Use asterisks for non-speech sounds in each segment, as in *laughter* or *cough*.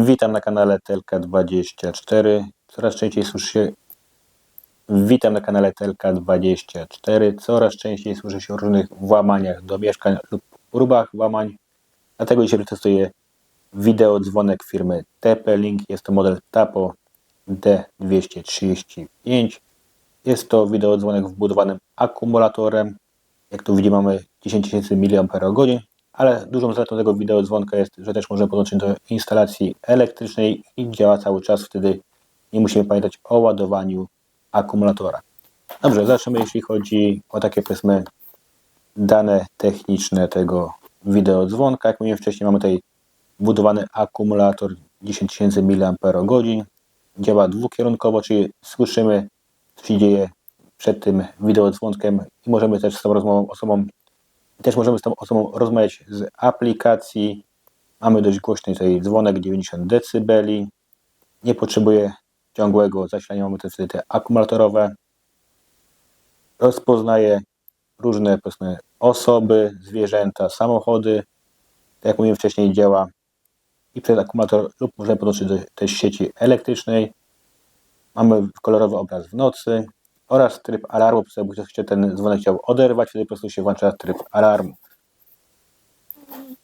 Witam na kanale Telka24. Coraz częściej słyszy się. Witam na kanale Telka24. Coraz częściej słyszy się o różnych włamaniach do mieszkań lub próbach włamań. Dlatego dzisiaj przetestuję wideo dzwonek firmy TP-Link. Jest to model TAPO D235. Jest to wideo dzwonek wbudowanym akumulatorem. Jak tu widzimy mamy 10 000 mAh ale dużą zaletą tego wideodzwonka jest, że też możemy podłączyć do instalacji elektrycznej i działa cały czas, wtedy nie musimy pamiętać o ładowaniu akumulatora. Dobrze, zacznijmy jeśli chodzi o takie powiedzmy dane techniczne tego wideodzwonka. Jak mówiłem wcześniej, mamy tutaj budowany akumulator 10 000 mAh. Działa dwukierunkowo, czyli słyszymy, co się dzieje przed tym wideodzwonkiem i możemy też z tą rozmową, osobą też możemy z tą osobą rozmawiać z aplikacji. Mamy dość głośny tutaj dzwonek 90 dB. Nie potrzebuje ciągłego zasilania, mamy też te akumulatorowe. Rozpoznaje różne powiedzmy, osoby, zwierzęta, samochody. Tak jak mówiłem wcześniej, działa i przez akumulator lub możemy podłączyć do tej sieci elektrycznej. Mamy kolorowy obraz w nocy oraz tryb alarmu, sobie ktoś się ten dzwonek chciał oderwać, wtedy po prostu się włącza tryb alarmu.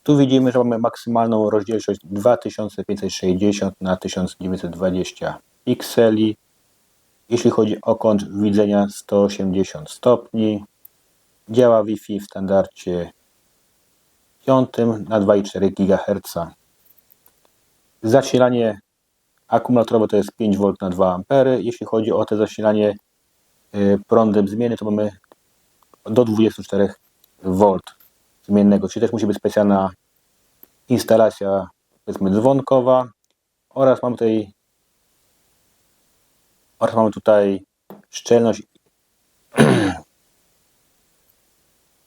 Tu widzimy, że mamy maksymalną rozdzielczość 2560 na 1920 pikseli. Jeśli chodzi o kąt widzenia 180 stopni. Działa Wi-Fi w standardzie 5 na 2,4 GHz. Zasilanie akumulatorowe to jest 5V na 2 A. Jeśli chodzi o to zasilanie prądem zmiennym, to mamy do 24 V zmiennego, czyli też musi być specjalna instalacja powiedzmy dzwonkowa oraz mamy tutaj oraz mamy tutaj szczelność *clears throat*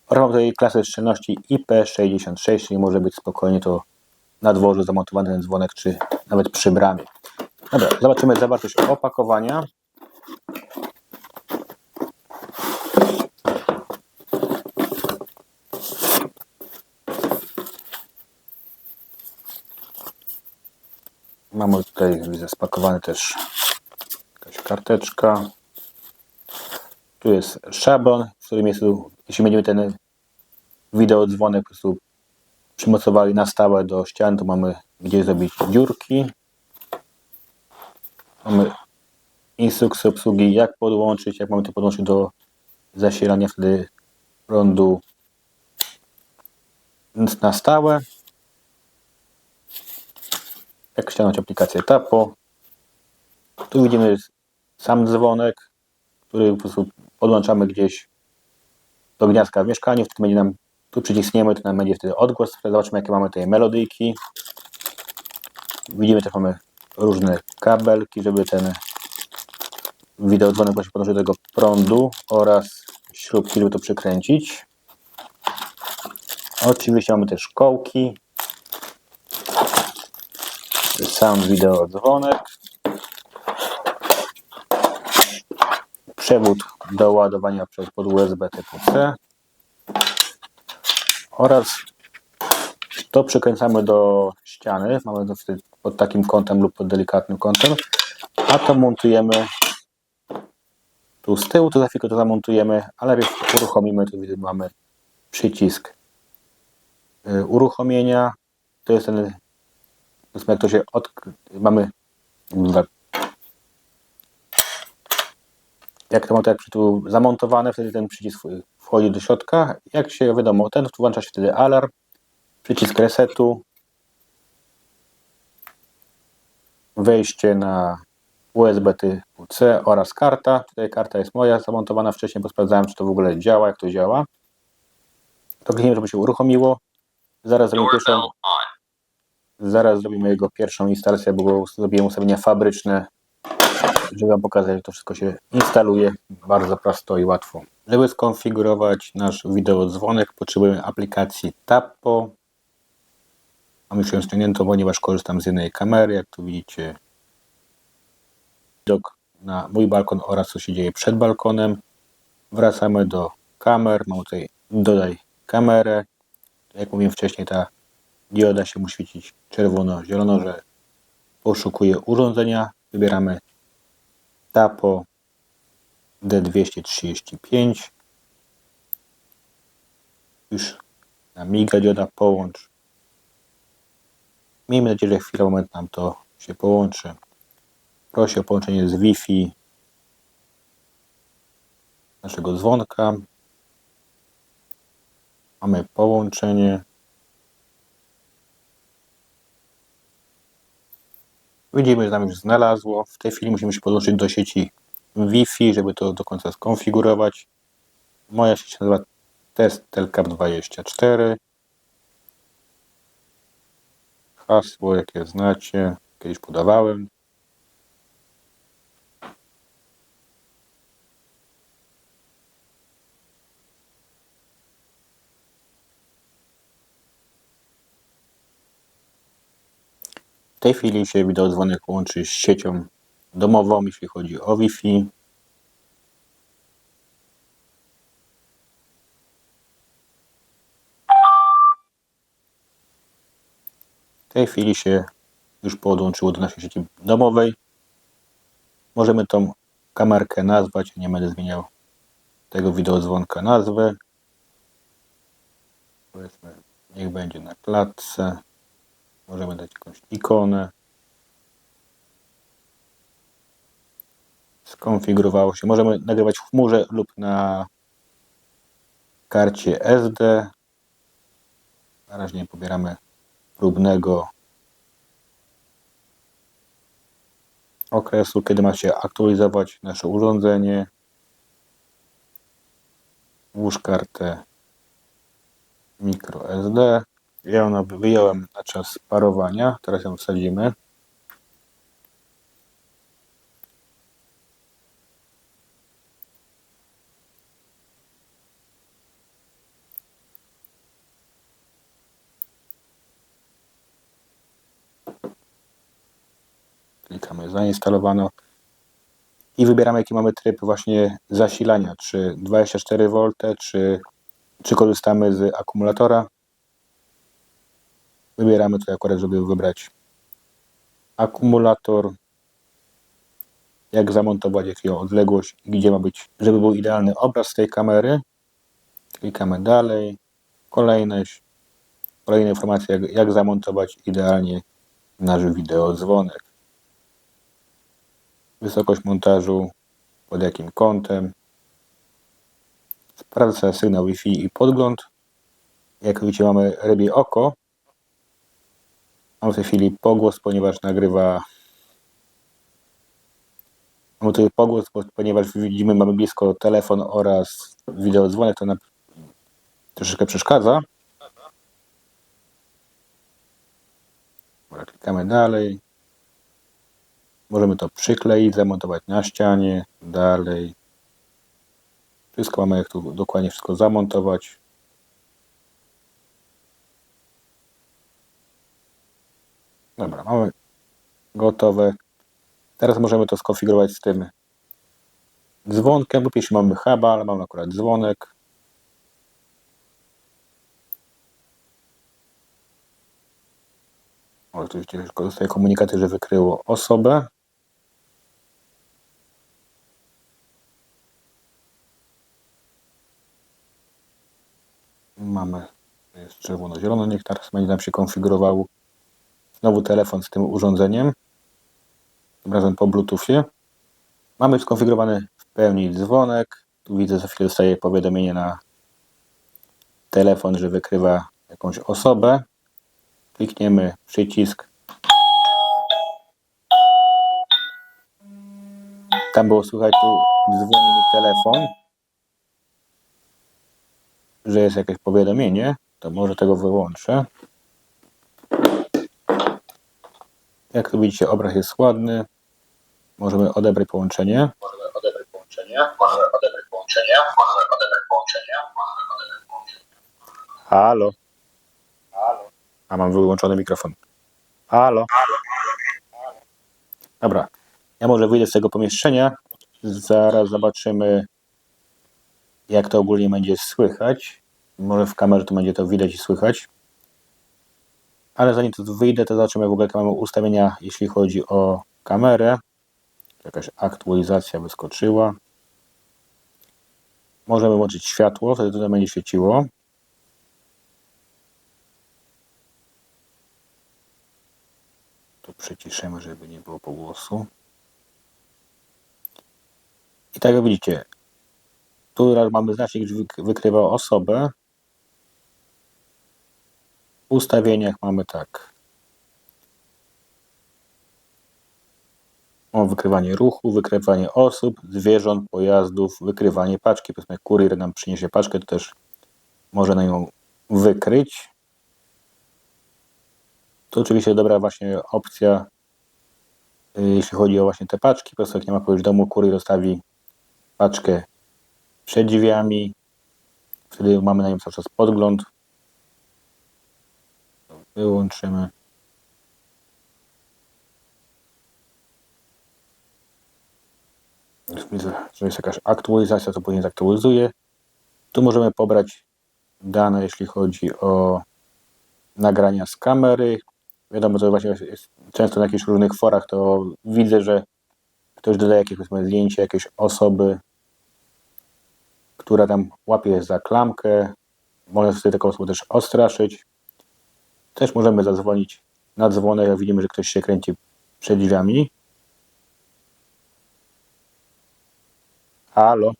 oraz mamy tutaj klasę szczelności IP66, czyli może być spokojnie to na dworzu zamontowany ten dzwonek, czy nawet przy bramie. Dobra, zobaczymy zawartość opakowania. Mamy tutaj widzę też jakaś karteczka. Tu jest szablon, w którym jest, jeśli będziemy ten wideo dzwonek po prostu przymocowali na stałe do ścian, to mamy gdzie zrobić dziurki. Mamy instrukcję obsługi, jak podłączyć, jak mamy to podłączyć do zasilania wtedy prądu na stałe jak ściągnąć aplikację Tapo. Tu widzimy sam dzwonek, który po prostu podłączamy gdzieś do gniazdka w mieszkaniu, wtedy będzie nam, tu przyciśniemy, to nam będzie wtedy odgłos, zobaczymy jakie mamy tutaj melodyjki. Widzimy też mamy różne kabelki, żeby ten wideodzwonek właśnie podłączyć do tego prądu oraz śrubki, żeby to przykręcić. Oczywiście mamy też kołki, sam wideo dzwonek. Przewód do ładowania pod USB typu C. Oraz to przykręcamy do ściany. Mamy to pod takim kątem lub pod delikatnym kątem. A to montujemy tu z tyłu, to za chwilkę to zamontujemy, ale uruchomimy, tu mamy przycisk y, uruchomienia. To jest ten jak to się od... mamy jak to ma tak tu zamontowane, wtedy ten przycisk wchodzi do środka. Jak się wiadomo, ten włącza się wtedy alarm, przycisk resetu, wejście na USB typu C oraz karta. Tutaj karta jest moja zamontowana wcześniej, bo sprawdzałem, czy to w ogóle działa, jak to działa. To klikniemy, żeby się uruchomiło. Zaraz zrobimy pierwszą Zaraz zrobimy jego pierwszą instalację, bo zrobiłem ustawienia fabryczne, żeby Wam pokazać, że to wszystko się instaluje bardzo prosto i łatwo. Żeby skonfigurować nasz wideodzwonek, potrzebujemy aplikacji Tapo. Mam już ją ściągniętą, ponieważ korzystam z jednej kamery, jak tu widzicie. Widok na mój balkon oraz co się dzieje przed balkonem. Wracamy do kamer. Mam tutaj dodaj kamerę. Jak mówiłem wcześniej, ta dioda się musi świecić czerwono-zielono, że poszukuję urządzenia. Wybieramy TAPO D235. Już na miga dioda połącz. Miejmy nadzieję, że chwilę, moment nam to się połączy. Prosi o połączenie z Wi-Fi naszego dzwonka. Mamy połączenie. Widzimy, że nam już znalazło. W tej chwili musimy się podłączyć do sieci Wi-Fi, żeby to do końca skonfigurować. Moja sieć nazywa test Telcap24. Hasło, jakie znacie, kiedyś podawałem. W tej chwili się wideodzwonek łączy z siecią domową, jeśli chodzi o Wi-Fi. W tej chwili się już podłączyło do naszej sieci domowej. Możemy tą kamerkę nazwać, nie będę zmieniał tego wideodzwonka nazwy. Powiedzmy, niech będzie na klatce. Możemy dać jakąś ikonę. Skonfigurowało się. Możemy nagrywać w chmurze lub na karcie SD. Na razie pobieramy próbnego okresu, kiedy ma się aktualizować nasze urządzenie. Włóż kartę microSD. Ja ją wyjąłem na czas parowania. Teraz ją wsadzimy. Klikamy zainstalowano i wybieramy jaki mamy tryb właśnie zasilania, czy 24V, czy, czy korzystamy z akumulatora. Wybieramy tutaj akurat, żeby wybrać akumulator, jak zamontować, jaką odległość gdzie ma być, żeby był idealny obraz tej kamery. Klikamy dalej, kolejność, kolejne informacje, jak, jak zamontować idealnie nasz wideodzwonek. Wysokość montażu, pod jakim kątem. Sprawdza sygnał Wi-Fi i podgląd. Jak widzicie mamy rybie oko. W tej chwili pogłos, ponieważ nagrywa. Mamy tutaj pogłos, bo- ponieważ widzimy, mamy blisko telefon oraz wideodzwonek, to nam troszeczkę przeszkadza. Klikamy dalej. Możemy to przykleić, zamontować na ścianie, dalej. Wszystko mamy jak tu dokładnie wszystko zamontować. Dobra, mamy gotowe. Teraz możemy to skonfigurować z tym dzwonkiem, lub jeśli mamy huba, ale mamy akurat dzwonek. O, gdzieś dostaję komunikaty, że wykryło osobę. Mamy, jest czerwono-zielono, niech teraz będzie nam się konfigurował znowu telefon z tym urządzeniem, tym razem po bluetoothie. Mamy skonfigurowany w pełni dzwonek, tu widzę, za chwilę dostaję powiadomienie na telefon, że wykrywa jakąś osobę. Klikniemy przycisk. Tam było słychać, tu dzwoni mi telefon, że jest jakieś powiadomienie, to może tego wyłączę. Jak tu widzicie, obraz jest ładny. Możemy odebrać połączenie. Możemy odebrać połączenie. Możemy odebrać połączenie. Możemy odebrać połączenie. Możemy odebrać połączenie. Halo. Halo. A mam wyłączony mikrofon. Halo. Dobra. Ja może wyjdę z tego pomieszczenia. Zaraz zobaczymy, jak to ogólnie będzie słychać. Może w kamerze to będzie to widać i słychać. Ale zanim tu wyjdę, to zobaczymy w ogóle, jakie mamy ustawienia, jeśli chodzi o kamerę. Jakaś aktualizacja wyskoczyła. Możemy włączyć światło, wtedy tutaj będzie świeciło. Tu przyciszymy, żeby nie było pogłosu. I tak jak widzicie, tu mamy znacznik, wyk- wykrywa osobę. Ustawieniach mamy tak. O, wykrywanie ruchu, wykrywanie osób, zwierząt, pojazdów, wykrywanie paczki. Powiedzmy, kurier nam przyniesie paczkę, to też może na nią wykryć. To oczywiście dobra właśnie opcja, y, jeśli chodzi o właśnie te paczki. Po prostu jak nie ma kogoś w domu, kurier zostawi paczkę przed drzwiami. Wtedy mamy na nią cały czas podgląd. Wyłączymy. Że jest jakaś aktualizacja, to później zaktualizuje. Tu możemy pobrać dane, jeśli chodzi o nagrania z kamery. Wiadomo, to właśnie jest często na jakichś różnych forach, to widzę, że ktoś dodaje jakieś zdjęcie jakiejś osoby, która tam łapie za klamkę. Można sobie taką osobę też odstraszyć. Też możemy zadzwonić na dzwonek, jak widzimy, że ktoś się kręci przed drzwiami. Halo.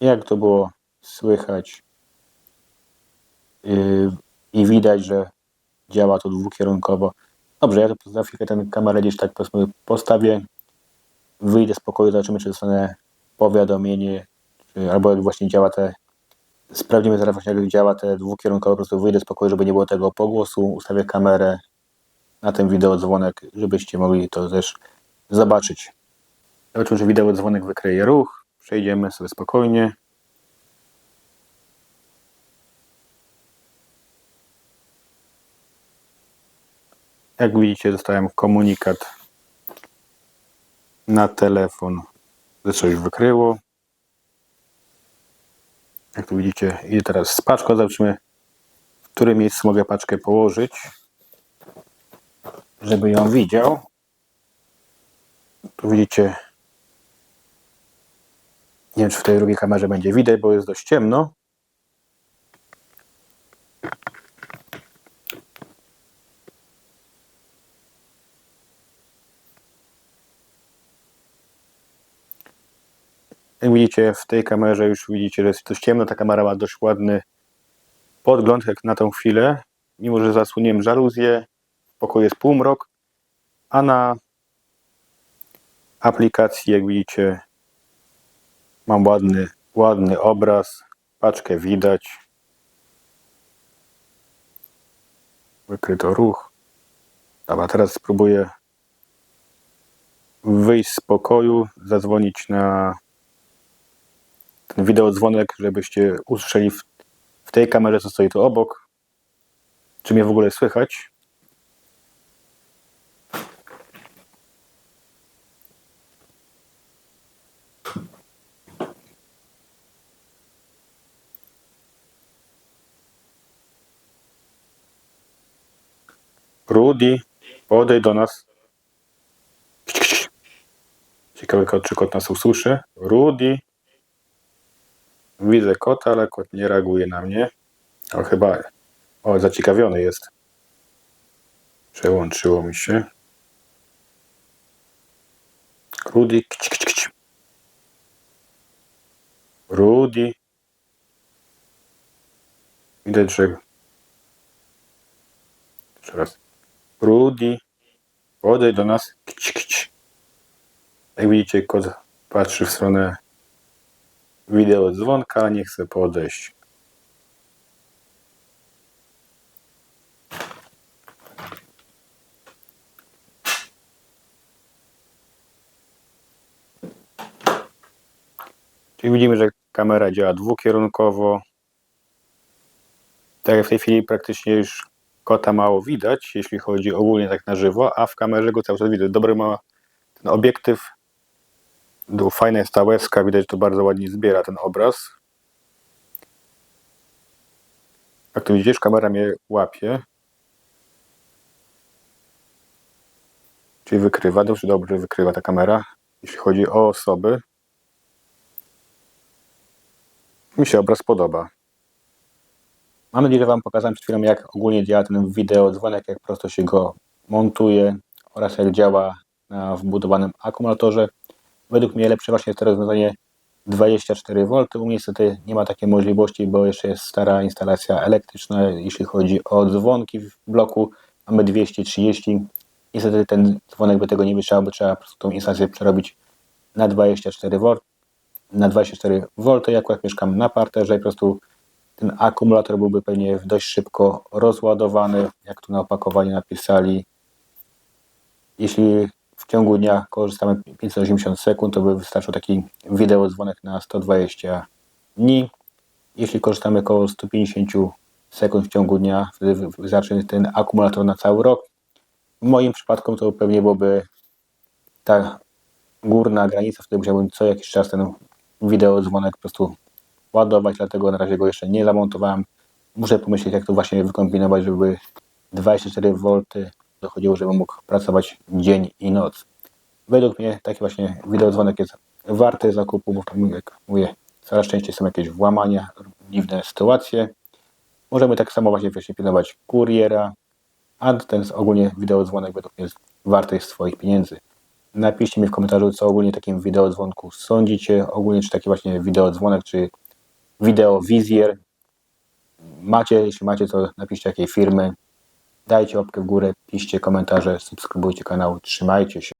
Jak to było słychać yy, i widać, że działa to dwukierunkowo. Dobrze, ja to za chwilkę tę kamerę gdzieś tak powiedzmy postawię, wyjdę z pokoju, zobaczymy, czy dostanę powiadomienie, czy, albo jak właśnie działa te, sprawdzimy zaraz właśnie jak działa te dwukierunkowo, po prostu wyjdę z pokoju, żeby nie było tego pogłosu, ustawię kamerę na ten wideo dzwonek, żebyście mogli to też zobaczyć. Zobaczymy, że wideo dzwonek wykryje ruch, przejdziemy sobie spokojnie. Jak widzicie, dostałem komunikat na telefon, że coś wykryło. Jak tu widzicie, idę teraz z paczką. Zobaczymy, w którym miejscu mogę paczkę położyć, żeby ją widział. Tu widzicie, nie wiem, czy w tej drugiej kamerze będzie widać, bo jest dość ciemno. Jak widzicie, w tej kamerze już widzicie, że jest dość ciemno. Ta kamera ma dość ładny podgląd, jak na tą chwilę. Mimo, że zasłoniłem żaluzję, w pokoju jest półmrok, a na aplikacji, jak widzicie, mam ładny, ładny obraz. Paczkę widać. Wykryto ruch. Dobra, teraz spróbuję wyjść z pokoju, zadzwonić na ten wideodzwonek, żebyście usłyszeli w, w tej kamerze, co stoi tu obok, czy mnie w ogóle słychać. Rudy, podejdź do nas. Ciekawy kot, czy kot nas usłyszy. Rudy. Widzę kota, ale kot nie reaguje na mnie. O, chyba. O, zaciekawiony jest. Przełączyło mi się. Rudy. Kć, kć, kć. Rudy. Widać, że. Jeszcze raz. Rudy. Podejdź do nas. Kć, kć. Jak widzicie, kot patrzy w stronę wideo dzwonka, nie chce podejść. Czyli widzimy, że kamera działa dwukierunkowo. Tak jak w tej chwili praktycznie już kota mało widać, jeśli chodzi ogólnie tak na żywo, a w kamerze go cały czas widać. Dobry ma ten obiektyw, do, fajna jest ta łezka, widać, że to bardzo ładnie zbiera ten obraz. Jak tu widzisz, kamera mnie łapie. Czyli wykrywa, dobrze, dobrze wykrywa ta kamera. Jeśli chodzi o osoby. Mi się obraz podoba. Mam nadzieję, że Wam pokazałem przed chwilą, jak ogólnie działa ten wideo dzwonek, jak prosto się go montuje oraz jak działa na wbudowanym akumulatorze. Według mnie lepsze właśnie jest to rozwiązanie 24V. U mnie niestety nie ma takiej możliwości, bo jeszcze jest stara instalacja elektryczna, jeśli chodzi o dzwonki w bloku. Mamy 230. Niestety ten dzwonek by tego nie wytrzymał, bo trzeba po prostu tą instalację przerobić na 24V. Na 24V ja akurat mieszkam na parterze i po prostu ten akumulator byłby pewnie dość szybko rozładowany, jak tu na opakowaniu napisali. Jeśli w ciągu dnia korzystamy 580 sekund, to by wystarczył taki wideo dzwonek na 120 dni. Jeśli korzystamy około 150 sekund w ciągu dnia, wtedy wy- wystarczy ten akumulator na cały rok. W moim przypadku to pewnie byłoby ta górna granica, wtedy musiałbym co jakiś czas ten wideo dzwonek po prostu ładować, dlatego na razie go jeszcze nie zamontowałem. Muszę pomyśleć, jak to właśnie wykombinować, żeby 24V dochodziło, żebym mógł pracować dzień i noc. Według mnie taki właśnie wideodzwonek jest warty zakupu, bo jak mówię, coraz częściej są jakieś włamania, dziwne sytuacje. Możemy tak samo właśnie, właśnie pilnować kuriera, a ten ogólnie wideodzwonek według mnie jest warty swoich pieniędzy. Napiszcie mi w komentarzu, co ogólnie takim wideodzwonku sądzicie. Ogólnie, czy taki właśnie wideodzwonek, czy wideowizjer macie. Jeśli macie, to napiszcie jakiej firmy. Dajcie łapkę w górę, piszcie komentarze, subskrybujcie kanał. Trzymajcie się.